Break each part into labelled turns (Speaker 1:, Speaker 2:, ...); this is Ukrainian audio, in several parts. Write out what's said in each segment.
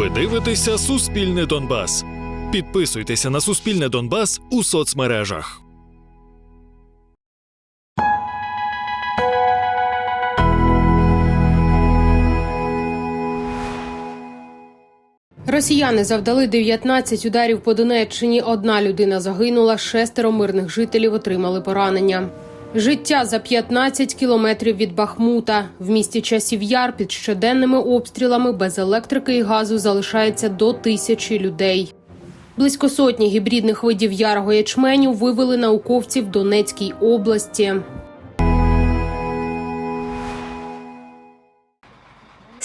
Speaker 1: Ви дивитеся Суспільне Донбас. Підписуйтеся на Суспільне Донбас у соцмережах.
Speaker 2: Росіяни завдали 19 ударів по Донеччині. Одна людина загинула, шестеро мирних жителів отримали поранення. Життя за 15 кілометрів від Бахмута в місті Часів Яр під щоденними обстрілами без електрики і газу залишається до тисячі людей. Близько сотні гібридних видів ярого ячменю вивели науковці в Донецькій області.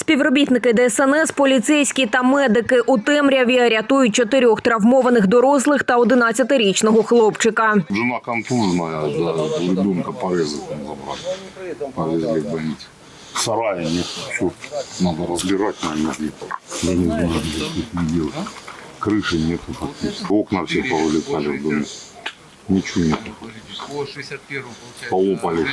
Speaker 3: Співробітники ДСНС, поліцейські та медики у темряві рятують чотирьох травмованих дорослих та 11-річного хлопчика.
Speaker 4: Жена контужная, да, ребенка порезать там забрать. Повезли в больницу. В сарае нет, надо разбирать, наверное, Я не знаю, что не делать. Крыши нету, окна все повылетали в доме. Нету. Полопали,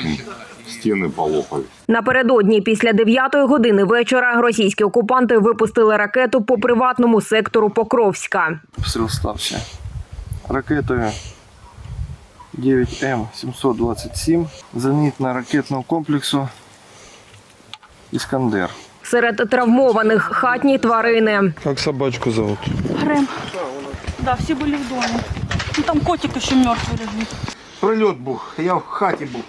Speaker 4: стены полопали.
Speaker 3: Напередодні, після 9 години вечора, російські окупанти випустили ракету по приватному сектору Покровська.
Speaker 5: Обстріл стався ракетою 9М727 зенітно-ракетного комплексу Іскандер.
Speaker 3: Серед травмованих хатні тварини.
Speaker 5: Як собачку зовут?
Speaker 6: Грем. Да, всі були в домі. Ну там котик ще мертвий лежить.
Speaker 7: Прильот був, я в хаті був.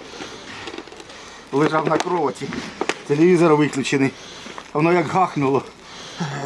Speaker 7: Лежав на кроваті. Телевізор виключений. Воно як гахнуло.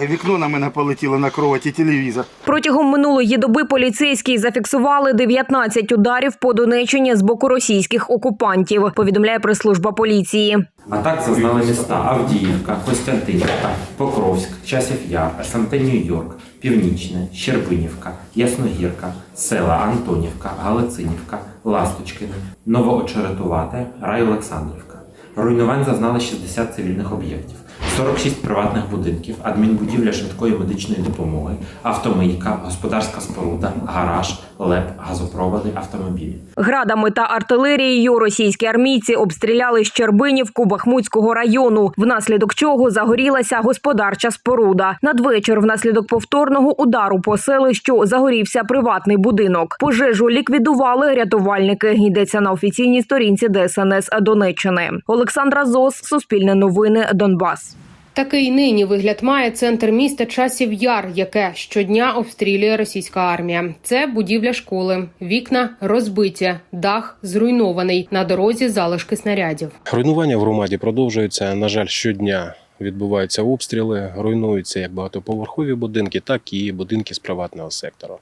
Speaker 7: Вікно на мене полетіло на кроваті, телевізор.
Speaker 3: Протягом минулої доби поліцейські зафіксували 19 ударів по Донеччині з боку російських окупантів. Повідомляє прес-служба поліції.
Speaker 8: Атак зазнали міста Авдіївка, Костянтинівка, Покровськ, Часів Яр, СМТ Нью-Йорк, Північне, Щербинівка, Ясногірка, села Антонівка, Галицинівка, Ласточкине, Новоочеретувате, Рай Олександрівка. Руйнувань зазнали 60 цивільних об'єктів, 46 приватних будинків, адмінбудівля швидкої медичної допомоги, автомийка, господарська споруда, гараж, леп, газопроводи, автомобілі.
Speaker 3: Градами та артилерією російські армійці обстріляли Щербинівку Бахмутського району, внаслідок чого загорілася господарча споруда. Надвечір, внаслідок повторного удару по селищу, загорівся приватний будинок. Пожежу ліквідували рятувальники. Йдеться на офіційній сторінці ДСНС Донеччини. Олександра Зос, Суспільне новини, Донбас.
Speaker 2: Такий нині вигляд має центр міста Часів Яр, яке щодня обстрілює російська армія. Це будівля школи, вікна розбиті, дах зруйнований. На дорозі залишки снарядів.
Speaker 9: Руйнування в громаді продовжуються. На жаль, щодня відбуваються обстріли, руйнуються як багатоповерхові будинки, так і будинки з приватного сектору.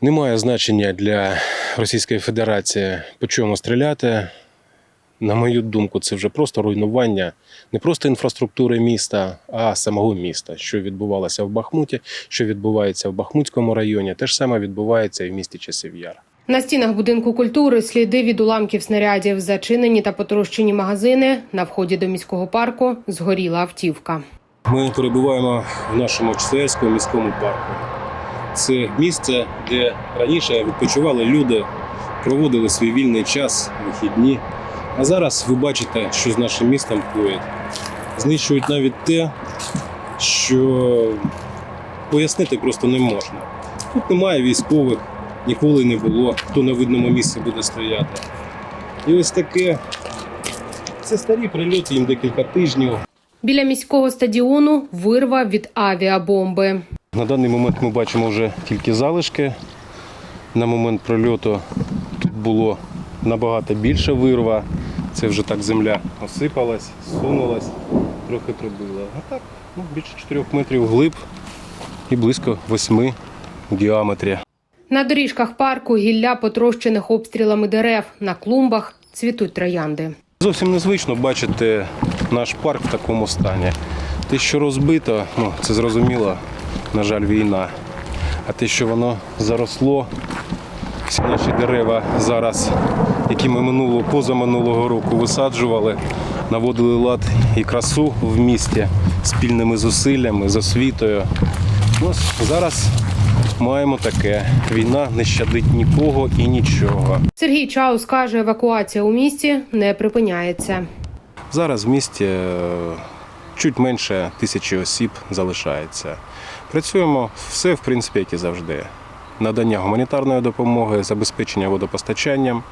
Speaker 9: Немає значення для Російської Федерації по чому стріляти. На мою думку, це вже просто руйнування не просто інфраструктури міста, а самого міста, що відбувалося в Бахмуті, що відбувається в Бахмутському районі, те ж саме відбувається і в місті Часів Яр.
Speaker 2: На стінах будинку культури сліди від уламків снарядів, зачинені та потрощені магазини. На вході до міського парку згоріла автівка.
Speaker 9: Ми перебуваємо в нашому Чесельському міському парку. Це місце, де раніше відпочивали люди, проводили свій вільний час, вихідні. А зараз ви бачите, що з нашим містом коїть. Знищують навіть те, що пояснити просто не можна. Тут немає військових, ніколи не було, хто на видному місці буде стояти. І ось таке. Це старі прильоти, їм декілька тижнів.
Speaker 2: Біля міського стадіону вирва від авіабомби.
Speaker 9: На даний момент ми бачимо вже тільки залишки. На момент прильоту тут було набагато більше вирва. Це вже так земля осипалась, сунулась, трохи пробила. А так, ну, більше 4 метрів глиб і близько 8 в діаметрі.
Speaker 2: На доріжках парку гілля потрощених обстрілами дерев. На клумбах цвітуть троянди.
Speaker 9: Зовсім незвично бачити наш парк в такому стані. Те, що розбито, ну це зрозуміло, на жаль, війна. А те, що воно заросло, всі наші дерева зараз, які ми минулого, позаминулого року висаджували, наводили лад і красу в місті спільними зусиллями, з освітою. Ось зараз маємо таке. Війна не щадить нікого і нічого.
Speaker 2: Сергій Чаус каже, евакуація у місті не припиняється.
Speaker 9: Зараз в місті е, чуть менше тисячі осіб залишається. Працюємо все, в принципі, як і завжди. Надання гуманітарної допомоги, забезпечення водопостачанням.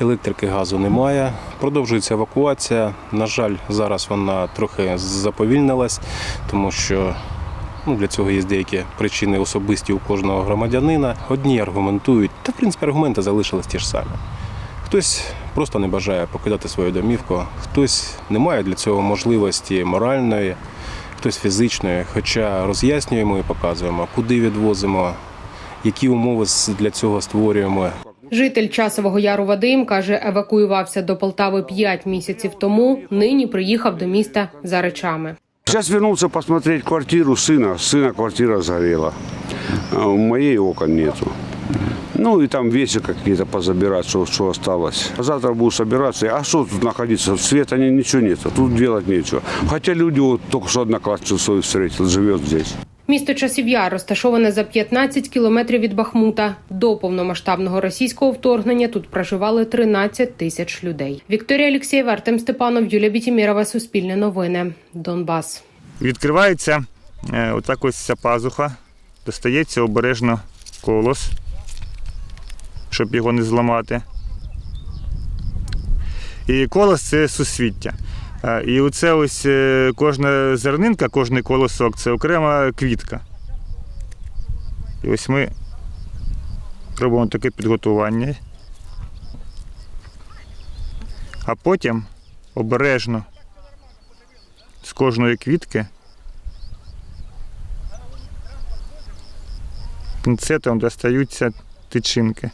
Speaker 9: Електрики газу немає. Продовжується евакуація. На жаль, зараз вона трохи заповільнилась, тому що ну, для цього є деякі причини особисті у кожного громадянина. Одні аргументують, та в принципі аргументи залишились ті ж самі. Хтось просто не бажає покидати свою домівку, хтось не має для цього можливості моральної, хтось фізичної. Хоча роз'яснюємо і показуємо, куди відвозимо, які умови для цього створюємо.
Speaker 2: Житель часового яру Вадим каже, евакуювався до Полтави 5 місяців тому. Нині приїхав до міста за речами.
Speaker 10: Сейчас вернулся посмотреть квартиру сына. Сына квартира сгорела. У моей окон нету. Ну и там вещи какие-то позабирать, что, осталось. Завтра буду собираться. А что тут находиться? Света ни- ничего нету. Тут делать нечего. Хотя люди вот только что одноклассницу свою встретил, живет здесь.
Speaker 2: Місто Часів Яр розташоване за 15 кілометрів від Бахмута. До повномасштабного російського вторгнення тут проживали 13 тисяч людей. Вікторія Алексєєва, Артем Степанов, Юлія Бітімірова, Суспільне новини, Донбас.
Speaker 11: Відкривається е, отак ось ця пазуха, достається обережно колос, щоб його не зламати. І колос це сусвіття. І оце ось е, кожна зернинка, кожний колосок це окрема квітка. І ось ми робимо таке підготування. А потім обережно з кожної квітки пінцетом достаються тичинки.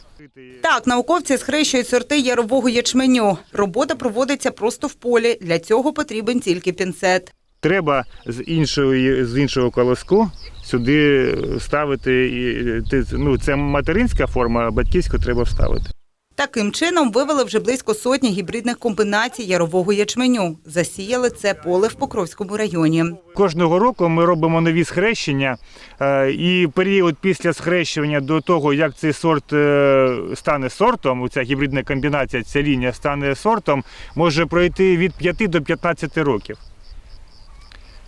Speaker 6: Так, науковці схрещують сорти ярового ячменю. Робота проводиться просто в полі. Для цього потрібен тільки пінцет.
Speaker 11: Треба з іншого, з іншого колоску сюди ставити. Ну, це материнська форма, а батьківську треба вставити.
Speaker 6: Таким чином вивели вже близько сотні гібридних комбінацій ярового ячменю. Засіяли це поле в Покровському районі.
Speaker 11: Кожного року ми робимо нові схрещення, е, і період після схрещування до того, як цей сорт е, стане сортом, ця гібридна комбінація, ця лінія стане сортом, може пройти від 5 до 15 років.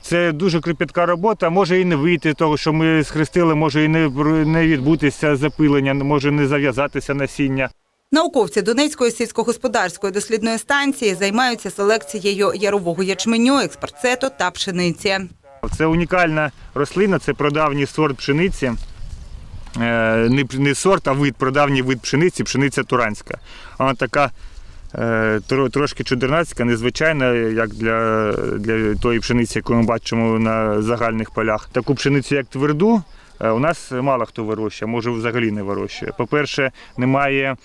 Speaker 11: Це дуже кропітка робота, може і не вийти того, що ми схрестили, може і не відбутися запилення, може не зав'язатися насіння.
Speaker 6: Науковці Донецької сільськогосподарської дослідної станції займаються селекцією ярового ячменю, експорцету та пшениці.
Speaker 11: Це унікальна рослина, це прадавній сорт пшениці. Е, Не, сорт, а вид, прадавній вид пшениці, пшениця туранська. Вона така е, трошки чудернацька, незвичайна, як для, для тої пшениці, яку ми бачимо на загальних полях. Таку пшеницю, як тверду, е, у нас мало хто вирощує, може взагалі не вирощує. По-перше, немає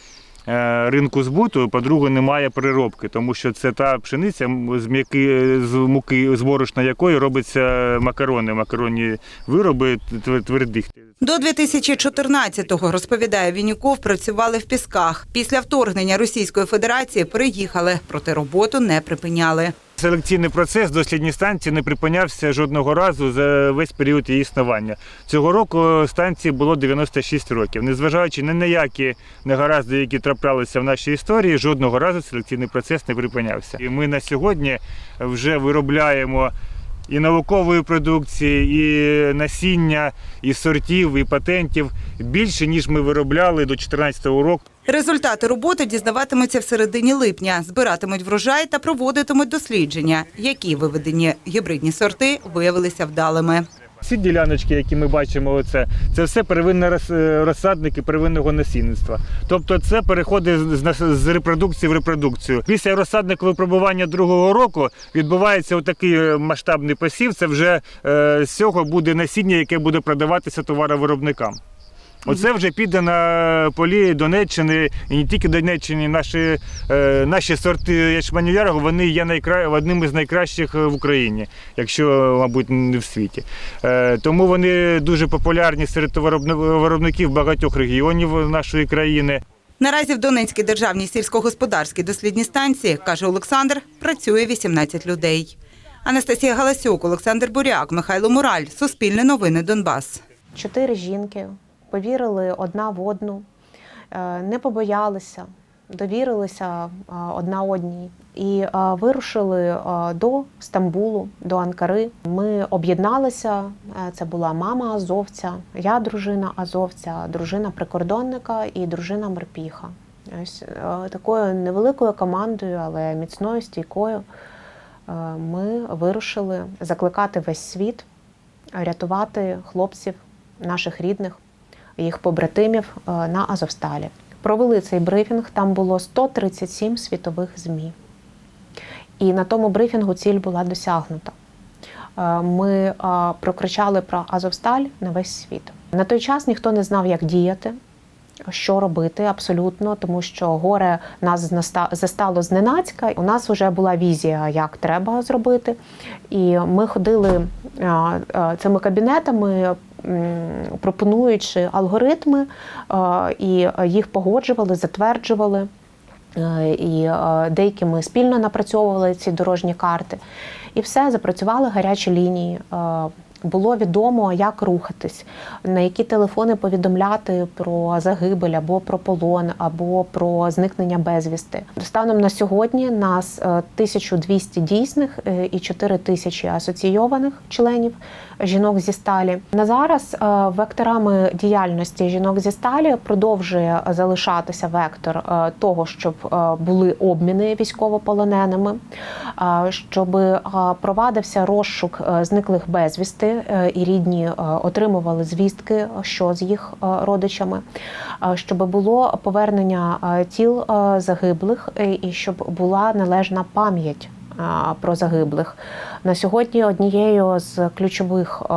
Speaker 11: ринку збуту, по-друге, немає переробки, тому що це та пшениця, з м'яки з муки з борошна якої робиться макарони, макаронні вироби твер- твердих.
Speaker 6: До 2014-го, розповідає Вінюков, працювали в Пісках. Після вторгнення Російської Федерації переїхали, проте роботу не припиняли.
Speaker 11: Селекційний процес дослідній станції не припинявся жодного разу за весь період її існування. Цього року станції було 96 років. Незважаючи ні на які негаразди, які траплялися в нашій історії, жодного разу селекційний процес не припинявся. І ми на сьогодні вже виробляємо і наукової продукції, і насіння, і сортів, і патентів більше, ніж ми виробляли до 2014 року.
Speaker 6: Результати роботи дізнаватимуться в середині липня, збиратимуть врожай та проводитимуть дослідження, які виведені гібридні сорти виявилися вдалими.
Speaker 11: Всі діляночки, які ми бачимо, оце, це все первинні е, розсадники первинного насінництва. Тобто це переходить з, репродукції в репродукцію. Після розсадникового випробування другого року відбувається отакий е, масштабний посів. Це вже е, з цього буде насіння, яке буде продаватися товаровиробникам. Оце вже піде на полі Донеччини і не тільки Донеччини. Наші, е, наші сорти ячменю ярого вони є найкра... одним із найкращих в Україні, якщо, мабуть, не в світі. Е, тому вони дуже популярні серед виробників багатьох регіонів нашої країни.
Speaker 6: Наразі в Донецькій державній сільськогосподарській дослідній станції, каже Олександр, працює 18 людей. Анастасія Галасюк, Олександр Буряк, Михайло Мураль. Суспільне новини Донбас.
Speaker 12: Чотири жінки повірили одна в одну, е, не побоялися, довірилися одна одній і вирушили до Стамбулу, до Анкари. Ми об'єдналися. Е, Це була мама азовця, я дружина азовця, дружина прикордонника і дружина морпіха. Ось е, такою невеликою командою, але міцною, стійкою. е, Ми вирушили закликати весь світ, рятувати хлопців, наших рідних, їх побратимів е, на Азовсталі. Провели цей брифінг. Там було 137 світових ЗМІ. І на тому брифінгу ціль була досягнута. Е, Ми е, прокричали про Азовсталь на весь світ. На той час ніхто не знав, як діяти, що робити абсолютно, тому що горе нас застало зненацька. У нас вже була візія, як треба зробити. І ми ходили цими кабінетами, пропонуючи алгоритми, е, і їх погоджували, затверджували. Е, І е, деякі ми спільно напрацьовували ці дорожні карти. І все, запрацювали гарячі лінії. Е, Було відомо, як рухатись, на які телефони повідомляти про загибель або про полон, або про зникнення безвісти. Станом на сьогодні нас е, 1200 дійсних е, і 4000 асоційованих членів жінок зі сталі. На зараз е, векторами діяльності жінок зі сталі продовжує залишатися вектор е, того, щоб е, були обміни військовополоненими, е, щоб е, провадився розшук е, зниклих безвісти, е, і рідні е, отримували звістки, що з їх е, родичами, е, щоб було повернення е, тіл е, загиблих, е, і щоб була належна пам'ять е, про загиблих. На сьогодні однією з ключових е,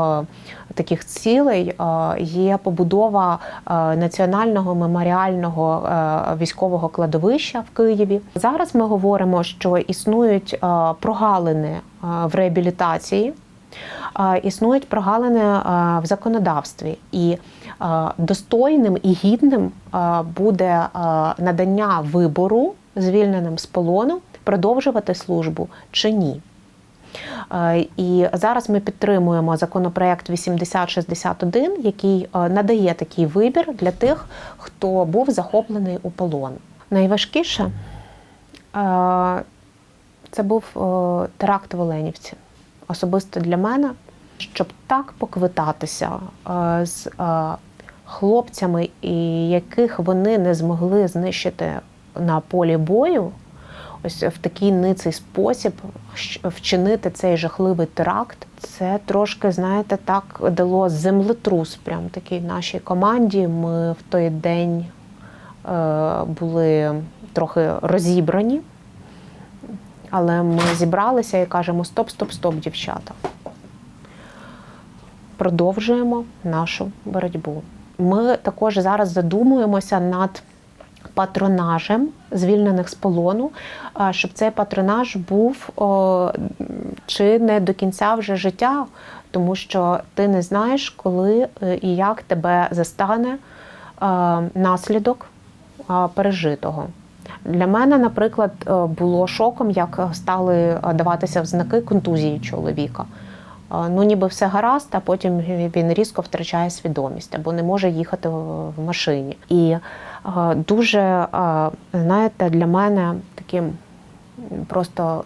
Speaker 12: таких цілей е, є побудова е, національного меморіального е, військового кладовища в Києві. Зараз ми говоримо, що існують е, прогалини е, в реабілітації. Існують прогалини в законодавстві, і достойним і гідним буде надання вибору звільненим з полону продовжувати службу чи ні. І зараз ми підтримуємо законопроект 8061, який надає такий вибір для тих, хто був захоплений у полон. Найважкіше це був теракт в Оленівці. Особисто для мене, щоб так поквитатися е, з е, хлопцями, і яких вони не змогли знищити на полі бою ось в такий ниций спосіб вчинити цей жахливий теракт. Це трошки, знаєте, так дало землетрус прям такий нашій команді. Ми в той день е, були трохи розібрані, але ми зібралися і кажемо: стоп, стоп, стоп, дівчата. Продовжуємо нашу боротьбу. Ми також зараз задумуємося над патронажем звільнених з полону, щоб цей патронаж був о, чи не до кінця вже життя, тому що ти не знаєш, коли е, і як тебе застане наслідок пережитого. Для мене, наприклад, е, було шоком, як стали е, даватися взнаки контузії чоловіка. Е, Ну, ніби все гаразд, а потім він різко втрачає свідомість або не може їхати в машині. І дуже, знаєте, для мене таким просто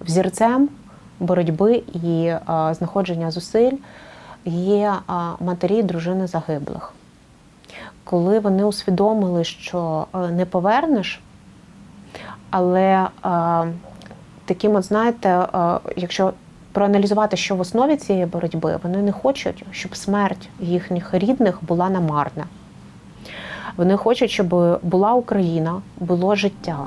Speaker 12: взірцем боротьби і знаходження зусиль є матері дружини загиблих. Коли вони усвідомили, що е, не повернеш, але е, таким, от знаєте, е, якщо проаналізувати, що в основі цієї боротьби, вони не хочуть, щоб смерть їхніх рідних була намарна. Вони хочуть, щоб була Україна, було життя.